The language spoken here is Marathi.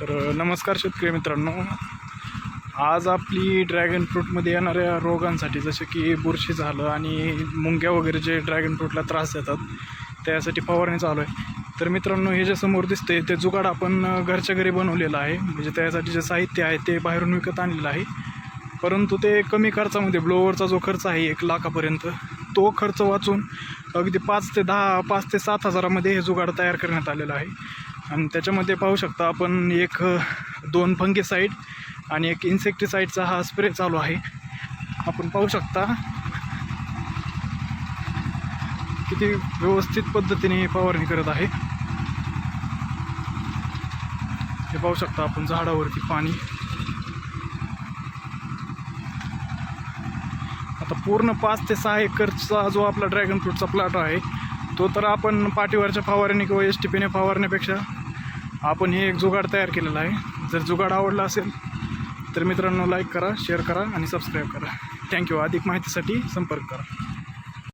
तर नमस्कार शेतकरी मित्रांनो. आज आपली ड्रॅगन फ्रूटमध्ये येणाऱ्या रोगांसाठी जसे की बुरशी झालं आणि मुंग्या वगैरे जे ड्रॅगन फ्रूटला त्रास देतात त्यासाठी फवारणी चालू आहे. तर मित्रांनो हे जे समोर दिसते ते जुगाड आपण घरच्या घरी बनवलेलं आहे. म्हणजे त्यासाठी जे साहित्य आहे ते बाहेरून विकत आणलेलं आहे. परंतु ते कमी खर्चामध्ये ब्लोअरचा जो खर्च आहे एक लाखापर्यंत तो खर्च वाचून अगदी पाच ते दहा पाच ते सात हजारामध्ये हे जुगाड तयार करण्यात आलेलं आहे. आणि त्याच्यामध्ये पाहू शकता आपण एक दोन दोन फंगीसाईड आणि एक इन्सेक्टिसाईडचा हा स्प्रे चालू आहे. आपण पाहू शकता किती व्यवस्थित पद्धतीने फवारणी करत आहे. हे पाहू शकता आपण झाडावरती पाणी. आता पूर्ण पाच ते सहा एकरचा जो आपला ड्रॅगन फ्रूटचा प्लॉट आहे तो तर आपण पाठीवरच्या फवारणी किंवा एस टी पीने फवारण्यापेक्षा आपण हे एक जुगाड तयार केलेला आहे. जर जुगाड आवडला असेल तर मित्रांनो लाईक करा शेअर करा आणि सबस्क्राईब करा. थँक्यू अधिक माहितीसाठी संपर्क करा.